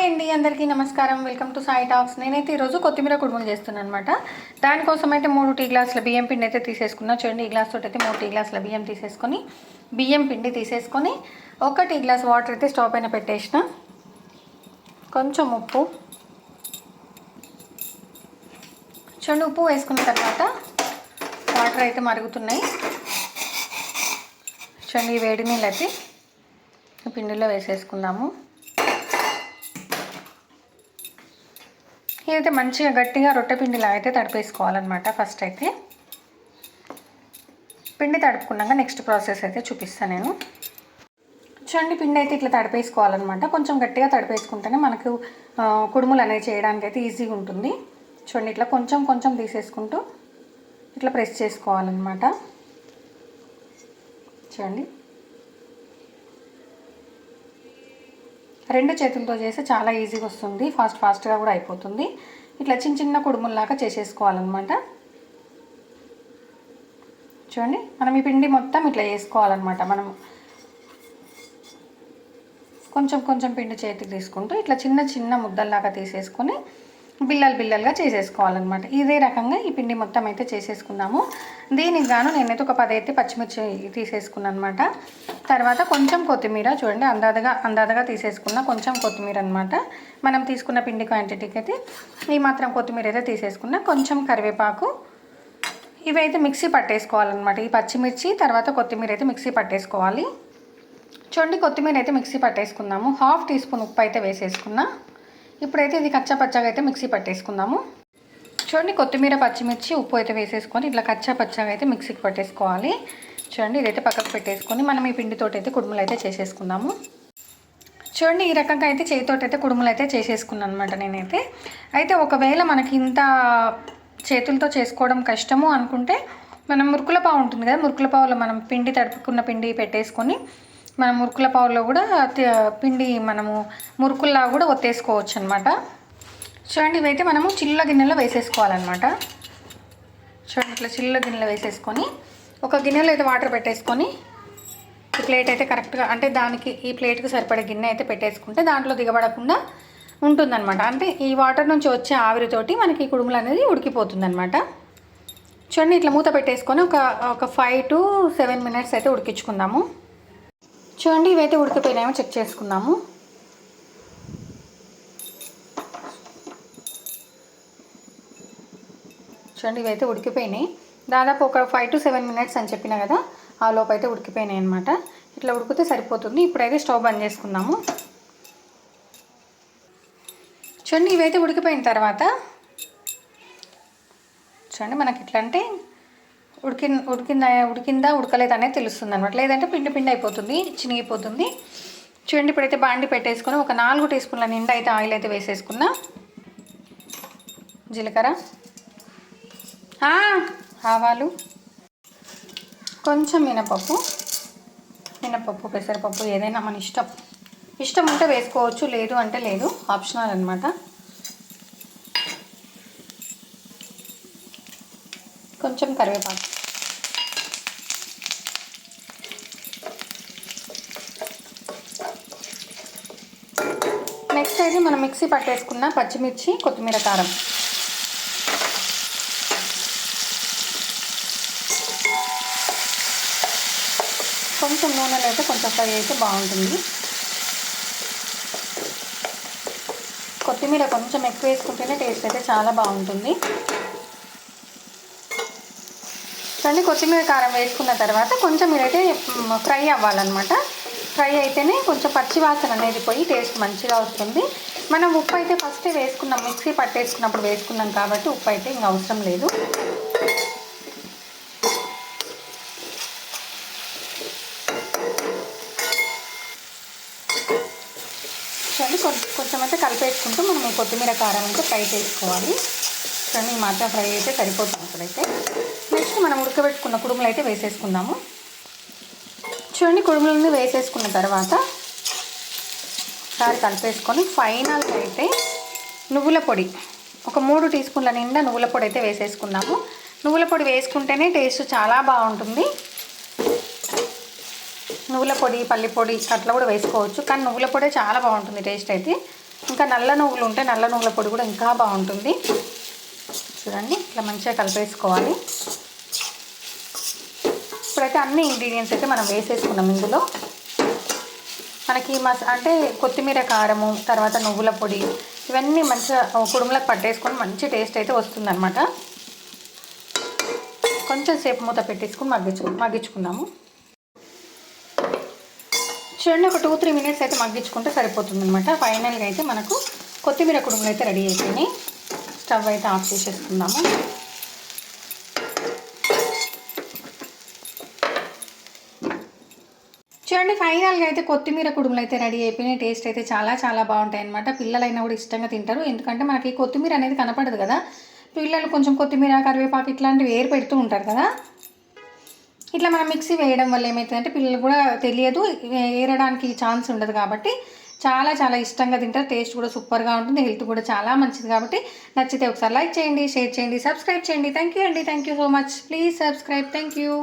Hi అండి అందరికీ నమస్కారం. Welcome to Sai talks. నేనైతే ఈరోజు కొత్తిమీర కుడుములు చేస్తున్నాను అనమాట దానికోసం అయితే మూడు టీ గ్లాసుల బియ్యం పిండి అయితే తీసేసుకున్నా. చూడండి ఈ గ్లాస్ తోటి అయితే మూడు టీ గ్లాసుల బియ్యం తీసేసుకొని బియ్యం పిండి తీసేసుకొని ఒక టీ గ్లాస్ వాటర్ అయితే స్టవ్ పైన పెట్టేసిన. కొంచెం ఉప్పు. చూడండి ఉప్పు వేసుకున్న తర్వాత వాటర్ అయితే మరుగుతున్నాయి. చూడండి ఈ వేడి నీళ్ళు అయితే పిండిలో వేసేసుకుందాము. ఇదైతే మంచిగా గట్టిగా రొట్టె పిండిలా అయితే తడిపేసుకోవాలన్నమాట ఫస్ట్ అయితే. పిండి తడుపుకున్నాక నెక్స్ట్ ప్రాసెస్ అయితే చూపిస్తాను నేను. చూడండి పిండి అయితే ఇట్లా తడిపేసుకోవాలన్నమాట. కొంచెం గట్టిగా తడిపేసుకుంటేనే మనకు కుడుములు అనేవి చేయడానికి అయితే ఈజీగా ఉంటుంది. చూడండి ఇట్లా కొంచెం కొంచెం తీసేసుకుంటూ ఇట్లా ప్రెస్ చేసుకోవాలన్నమాట. చూడండి. రెండు చేతులతో చేస్తే చాలా ఈజీగా వస్తుంది. ఫాస్ట్ ఫాస్ట్గా కూడా అయిపోతుంది. ఇట్లా చిన్న చిన్న కుడుముల్లాగా చేసేసుకోవాలన్నమాట. చూడండి మనం ఈ పిండి మొత్తం ఇట్లా వేసుకోవాలన్నమాట. మనం కొంచెం కొంచెం పిండి చేతికి తీసుకుంటూ ఇట్లా చిన్న చిన్న ముద్దల్లాగా తీసేసుకొని బిల్లలు బిల్లలుగా చేసేసుకోవాలన్నమాట. ఇదే రకంగా ఈ పిండి మొత్తం అయితే చేసేసుకున్నాము దీనికి గాను నేనైతే ఒక పది అయితే పచ్చిమిర్చి తీసేసుకున్నాను అనమాట తర్వాత కొంచెం కొత్తిమీర చూడండి అందాదగా అందాదగా తీసేసుకున్న కొంచెం కొత్తిమీర అనమాట మనం తీసుకున్న పిండి క్వాంటిటీకి అయితే ఈ మాత్రం కొత్తిమీర అయితే తీసేసుకున్న కొంచెం కరివేపాకు. ఇవైతే మిక్సీ పట్టేసుకోవాలన్నమాట. ఈ పచ్చిమిర్చి తర్వాత కొత్తిమీర అయితే మిక్సీ పట్టేసుకోవాలి. చూడండి కొత్తిమీర అయితే మిక్సీ పట్టేసుకుందాము. హాఫ్ టీ స్పూన్ ఉప్పు అయితే వేసేసుకున్నా. ఇప్పుడైతే ఇది కచ్చా పచ్చగా అయితే మిక్సీ పట్టేసుకుందాము. చూడండి కొత్తిమీర పచ్చిమిర్చి ఉప్పు అయితే వేసేసుకొని ఇట్లా కచ్చా పచ్చగా అయితే మిక్సీకి పట్టేసుకోవాలి. చూడండి ఇదైతే పక్కకు పెట్టేసుకొని మనం ఈ పిండితోటి అయితే కుడుములు అయితే చేసేసుకుందాము. చూడండి ఈ రకంగా అయితే చేతితోటి అయితే కుడుములు అయితే చేసేసుకున్నాను అనమాట నేనైతే. అయితే ఒకవేళ మనకి ఇంత చేతులతో చేసుకోవడం కష్టము అనుకుంటే మనం మురుకుల పావు ఉంటుంది కదా మురుకుల పావులో మనం పిండి తడుపుకున్న పిండి పెట్టేసుకొని మనం మురుకుల పావులో కూడా పిండి మనము మురుకుల్లా కూడా ఒత్తేసుకోవచ్చు అనమాట చూడండి ఇవైతే మనము చిల్ల గిన్నెలో వేసేసుకోవాలన్నమాట చూడండి ఇట్లా చిల్ల గిన్నెలో వేసేసుకొని ఒక గిన్నెలో అయితే వాటర్ పెట్టేసుకొని ఈ ప్లేట్ అయితే కరెక్ట్గా అంటే దానికి ఈ ప్లేట్కి సరిపడే గిన్నె అయితే పెట్టేసుకుంటే దాంట్లో దిగబడకుండా ఉంటుందన్నమాట అంటే ఈ వాటర్ నుంచి వచ్చే ఆవిరితోటి మనకి కుడుములు అనేది ఉడికిపోతుందన్నమాట చూడండి ఇట్లా మూత పెట్టేసుకొని ఒక ఒక ఫైవ్ టు సెవెన్ మినిట్స్ అయితే ఉడికించుకుందాము. చూడండి ఇవైతే ఉడికిపోయినాయో చెక్ చేసుకుందాము. చూడండి ఇవైతే ఉడికిపోయినాయి. దాదాపు ఒక ఫైవ్ టు సెవెన్ మినిట్స్ అని చెప్పిన కదా ఆ లోపు అయితే ఉడికిపోయినాయి అనమాట ఇట్లా ఉడికితే సరిపోతుంది. ఇప్పుడైతే స్టవ్ బంద్ చేసుకుందాము. చూడండి ఇవైతే ఉడికిపోయిన తర్వాత చూడండి మనకి ఇట్లా అంటే ఉడికి ఉడికిందా ఉడికిందా ఉడకలేదా అనేది తెలుస్తుంది అనమాట లేదంటే పిండి పిండి అయిపోతుంది చినిగిపోతుంది. చూడండి ఇప్పుడైతే బాండి పెట్టేసుకొని ఒక నాలుగు టీ స్పూన్ల నిండా అయితే ఆయిల్ అయితే వేసేసుకున్నా. జీలకర్ర. ఆవాలు. కొంచెం మినపప్పు. మినపప్పు పెసరపప్పు ఏదైనా మన ఇష్టం. ఇష్టం ఉంటే వేసుకోవచ్చు లేదు అంటే లేదు. ఆప్షనల్ అనమాట కొంచెం కరివేపాకు. నెక్స్ట్ అయితే మనం మిక్సీ పట్టేసుకున్న పచ్చిమిర్చి కొత్తిమీర కారం. కొంచెం నూనెలో అయితే కొంచెం ఫ్రై అయితే బాగుంటుంది. కొత్తిమీర కొంచెం ఎక్కువ వేసుకుంటేనే టేస్ట్ అయితే చాలా బాగుంటుంది. చూడండి కొత్తిమీర కారం వేసుకున్న తర్వాత కొంచెం మీరైతే ఫ్రై అవ్వాలన్నమాట. ఫ్రై అయితేనే కొంచెం పచ్చి వాసన అనేది పోయి టేస్ట్ మంచిగా వస్తుంది. మనం ఉప్పు అయితే ఫస్ట్ వేసుకున్నాం. మిక్సీ పట్టేసుకున్నప్పుడు వేసుకున్నాం కాబట్టి ఉప్పు అయితే ఇంకా అవసరం లేదు. చూడండి కొంచెం కొంచెం అయితే కలిపేసుకుంటూ మనం కొత్తిమీర కారం అయితే ఫ్రై చేసుకోవాలి. చూడండి ఈ మాత్రం ఫ్రై అయితే సరిపోతుంది ఇప్పుడైతే నెక్స్ట్ మనం ఉడకబెట్టుకున్న కుడుములు అయితే వేసేసుకుందాము. చూడండి కుడుములని వేసేసుకున్న తర్వాత ఒకసారి కలిపేసుకొని ఫైనల్గా అయితే నువ్వుల పొడి. ఒక మూడు టీ స్పూన్ల నిండా నువ్వుల పొడి అయితే వేసేసుకున్నాము నువ్వుల పొడి వేసుకుంటేనే టేస్ట్ చాలా బాగుంటుంది. నువ్వుల పొడి పల్లి పొడి అట్లా కూడా వేసుకోవచ్చు. కానీ నువ్వుల పొడి చాలా బాగుంటుంది టేస్ట్ అయితే. ఇంకా నల్ల నువ్వులు ఉంటే నల్ల నువ్వుల పొడి కూడా ఇంకా బాగుంటుంది. చూడండి ఇట్లా మంచిగా కలిపేసుకోవాలి. ఇప్పుడైతే అన్ని ఇంగ్రీడియంట్స్ అయితే మనం వేసేసుకున్నాం ఇందులో. మనకి మస అంటే కొత్తిమీర కారము తర్వాత నువ్వుల పొడి ఇవన్నీ మంచిగా కుడుములకు పట్టేసుకొని మంచి టేస్ట్ అయితే వస్తుందన్నమాట. కొంచెం సేపు మూత పెట్టేసుకుని మగ్గించు మగ్గించుకుందాము. చూడండి ఒక టూ త్రీ మినిట్స్ అయితే మగ్గించుకుంటే సరిపోతుంది అనమాట ఫైనల్గా అయితే మనకు కొత్తిమీర కుడుములు అయితే రెడీ అయిపోయినాయి. స్టవ్ అయితే ఆఫ్ చేసేసుకుందాము. చూడండి ఫైనల్గా అయితే కొత్తిమీర కుడుములు అయితే రెడీ అయిపోయినాయి. టేస్ట్ అయితే చాలా చాలా బాగుంటాయి అనమాట పిల్లలైనా కూడా ఇష్టంగా తింటారు. ఎందుకంటే మనకి కొత్తిమీర అనేది కనపడదు కదా. పిల్లలు కొంచెం కొత్తిమీర కరివేపాకు ఇట్లాంటివి ఏరు పెడుతూ ఉంటారు కదా. ఇట్లా మనం మిక్సీ వేయడం వల్ల ఏమవుతుందంటే పిల్లలు కూడా తెలియదు. ఏరడానికి ఛాన్స్ ఉండదు కాబట్టి చాలా చాలా ఇష్టంగా తింటారు. టేస్ట్ కూడా సూపర్గా ఉంటుంది. హెల్త్ కూడా చాలా మంచిది కాబట్టి నచ్చితే ఒకసారి లైక్ చేయండి షేర్ చేయండి సబ్స్క్రైబ్ చేయండి. థ్యాంక్ యూ అండి. Thank you so much please subscribe thank you